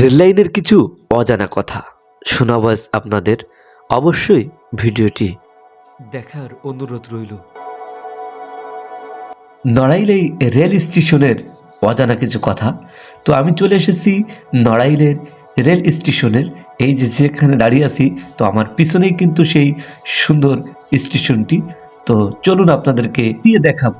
রেললাইনের কিছু অজানা কথা। শোনাব আপনাদের। অবশ্যই ভিডিওটি দেখার অনুরোধ রইল। নড়াইলেই রেল স্টেশনের অজানা কিছু কথা। তো আমি চলে এসেছি নড়াইলের রেল স্টেশনের। এই যে যেখানে দাঁড়িয়ে আছি, তো আমার পিছনেই কিন্তু সেই সুন্দর স্টেশনটি। তো চলুন আপনাদেরকে দিয়ে দেখাবো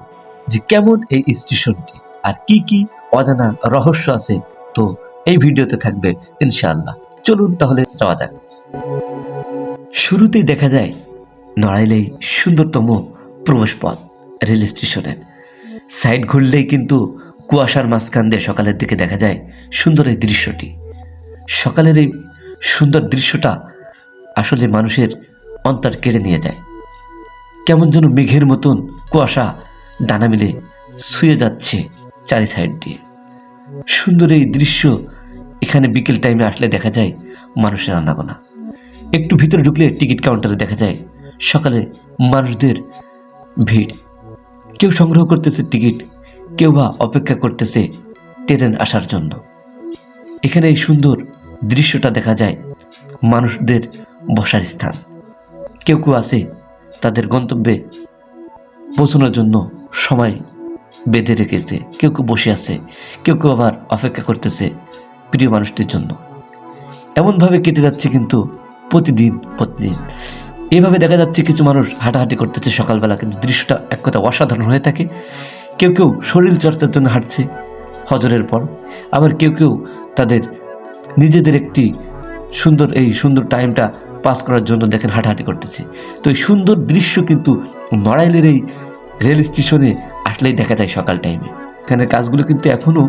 যে কেমন এই স্টেশনটি আর কি কি অজানা রহস্য আছে। তো এই ভিডিওতে থাকবে ইনশাআল্লাহ। চলুন তাহলে যাওয়া যাক। শুরুতেই দেখা যায়, নড়াইলেই সুন্দরতম প্রবেশ পথ রেল স্টেশনের। সাইড ঘুরলেই কিন্তু কুয়াশার মাঝখান দিয়ে সকালের দিকে দেখা যায় সুন্দর এই দৃশ্যটি। সকালের এই সুন্দর দৃশ্যটা আসলে মানুষের অন্তর কেড়ে নিয়ে যায়। কেমন যেন মেঘের মতন কুয়াশা ডানা মিলে শুয়ে যাচ্ছে চারি সাইড দিয়ে। সুন্দর এই দৃশ্য এখানে বিকেল টাইমে আসলে দেখা যায় মানুষের আনাগোনা। একটু ভিতরে ঢুকলে টিকিট কাউন্টারে দেখা যায় সকালে মানুষদের ভিড়। কেউ সংগ্রহ করতেছে টিকিট, কেউ বা অপেক্ষা করতেছে ট্রেন আসার জন্য। এখানে এই সুন্দর দৃশ্যটা দেখা যায় মানুষদের বসার স্থান। কেউ কেউ আছে তাদের গন্তব্যে পৌঁছানোর জন্য সময় বেঁধে রেখেছে। কেউ কেউ বসে আছে, কেউ কেউ আবার অপেক্ষা করতেছে প্রিয় মানুষটির জন্য। এমনভাবে কেটে যাচ্ছে কিন্তু প্রতিদিন প্রতিদিন। এভাবে দেখা যাচ্ছে কিছু মানুষ হাঁটাহাঁটি করতেছে সকালবেলা, কিন্তু দৃশ্যটা এক কথা অসাধারণ হয়ে থাকে। কেউ কেউ শরীর চর্চার জন্য হাঁটছে হজরের পর, আবার কেউ কেউ তাদের নিজেদের একটি সুন্দর, এই সুন্দর টাইমটা পাস করার জন্য দেখেন হাঁটাহাঁটি করতেছে। তো এই সুন্দর দৃশ্য কিন্তু নড়াইলের এই রেল স্টেশনে আসলেই দেখা যায় সকাল টাইমে এখানের কাজগুলো কিন্তু এখনও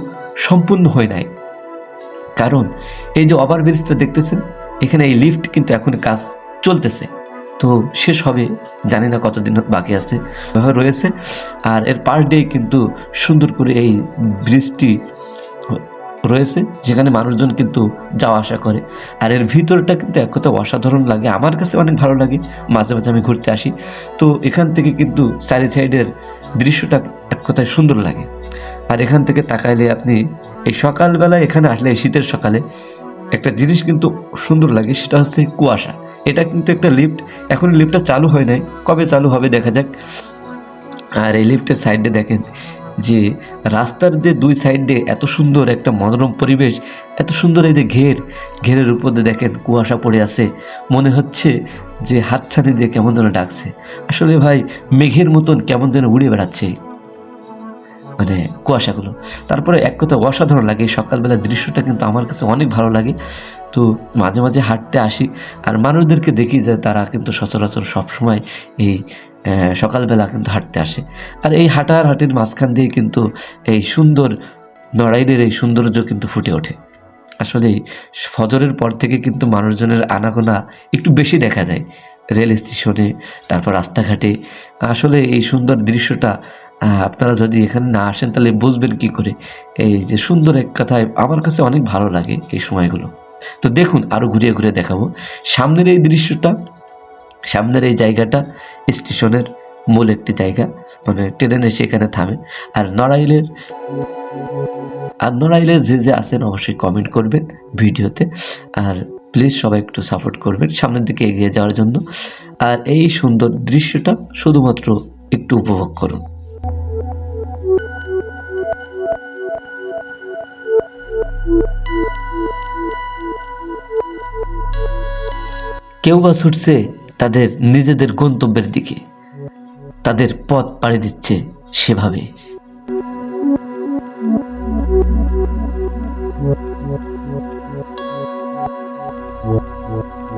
সম্পূর্ণ হয় নাই। কারণ এই যে ওভার ব্রিজটা দেখতেছেন, এখানে এই লিফট কিন্তু এখন কাজ চলতেছে। তো শেষ হবে, জানি না কতদিন বাকি আছে, রয়েছে। আর এর পার ডে কিন্তু সুন্দর করে এই ব্রিজটি রয়েছে, যেখানে মানুষজন কিন্তু যাওয়া আসা করে। আর এর ভিতরটা কিন্তু এক কথা অসাধারণ লাগে। আমার কাছে অনেক ভালো লাগে, মাঝে মাঝে আমি ঘুরতে আসি। তো এখান থেকে কিন্তু চারি সাইডের দৃশ্যটা এক কথায় সুন্দর লাগে। আর এখান থেকে তাকাইলে আপনি এই সকালবেলা এখানে আসলে, এই শীতের সকালে একটা জিনিস কিন্তু সুন্দর লাগে, সেটা হচ্ছে কুয়াশা। এটা কিন্তু একটা লিফট এখন লিফটটা চালু হয় নাই, কবে চালু হবে দেখা যাক। আর এই লিফটের সাইডে দেখেন যে রাস্তার যে দুই সাইডে এত সুন্দর একটা মনোরম পরিবেশ, এত সুন্দর এই যে ঘের, ঘেরের উপর দিয়ে দেখেন কুয়াশা পড়ে আছে। মনে হচ্ছে যে হাতছানি দিয়ে কেমন যেন ডাকছে। আসলে ভাই, মেঘের মতন কেমন যেন উড়ে বেড়াচ্ছে। মানে কুয়াশাগুলো। তারপরে এক কথা অসাধারণ লাগে, এই সকালবেলার দৃশ্যটা কিন্তু আমার কাছে অনেক ভালো লাগে। তো মাঝে মাঝে হাঁটতে আসি, আর মানুষদেরকে দেখি যে তারা কিন্তু সচরাচর সবসময় এই সকালবেলা কিন্তু হাঁটতে আসে। আর এই হাঁটার হাঁটির মাঝখান দিয়ে কিন্তু এই সুন্দর নড়াইলের এই সৌন্দর্য কিন্তু ফুটে ওঠে। আসলে ফজরের পর থেকে কিন্তু মানুষজনের আনাগোনা একটু বেশি দেখা যায়। রেল স্টেশনে, তারপর রাস্তাঘাটে। আসলে এই সুন্দর দৃশ্যটা আপনারা যদি এখানে না আসেন তাহলে বুঝবেন কি করে। এই যে সুন্দর এক কথায় আমার কাছে অনেক ভালো লাগে এই সময়গুলো। তো দেখুন আরও ঘুরিয়ে ঘুরিয়ে দেখাবো। সামনের এই দৃশ্যটা, সামনের এই জায়গাটা স্টেশনের মূল একটি জায়গা। মানে ট্রেন এসে এখানে থামে। আর নড়াইলের আর নড়াইলের যে যে আছেন অবশ্যই কমেন্ট করবেন ভিডিওতে। আর প্লিজ সবাই একটু সাপোর্ট করবেন সামনের দিকে এগিয়ে যাওয়ার জন্য। আর এই সুন্দর দৃশ্যটা শুধুমাত্র একটু উপভোগ করুন। কেউ বা ছুটছে তাদের নিজেদের গন্তব্যের দিকে। তাদের পথ পাড়ি দিচ্ছে সেভাবে।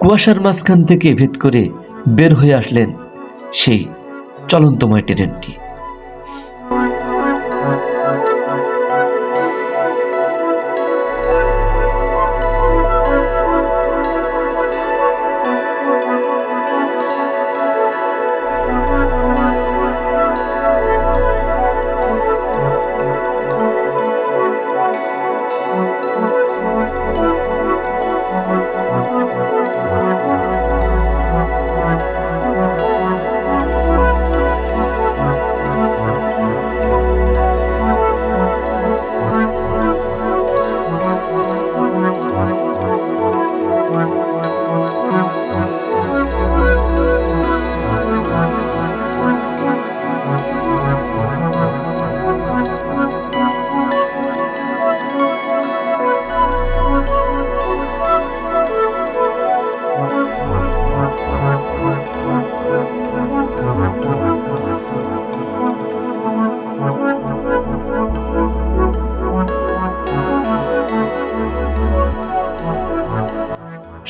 কুয়াশার মাঝখান থেকে ভেদ করে বের হয়ে আসলেন সেই চলন্তময় ট্রেনটি।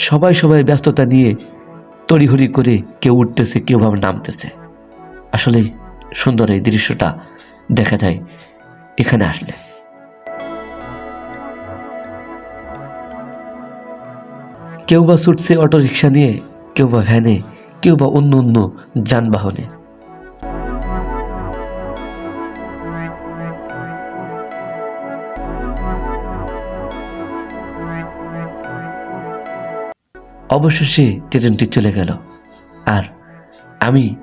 সবাই সবাই ব্যস্ততা নিয়ে তড়িঘড়ি করে কেউ উঠতেছে, কেউ আবার নামতেছে। আসলে সুন্দর এই দৃশ্যটা দেখা যায় এখানে আসলে। কেউ বা ছুটছে অটো রিক্সা নিয়ে, কেউ বা ভ্যানে কেউ বা অন্য অন্য যানবাহনে। অবশেষে ট্রেনটি চলে গেল। আর আমি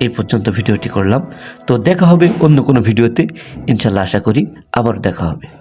এই পর্যন্ত ভিডিওটি করলাম। তো দেখা হবে অন্য কোনো ভিডিওতে। ইনশাল্লাহ আশা করি আবার দেখা হবে।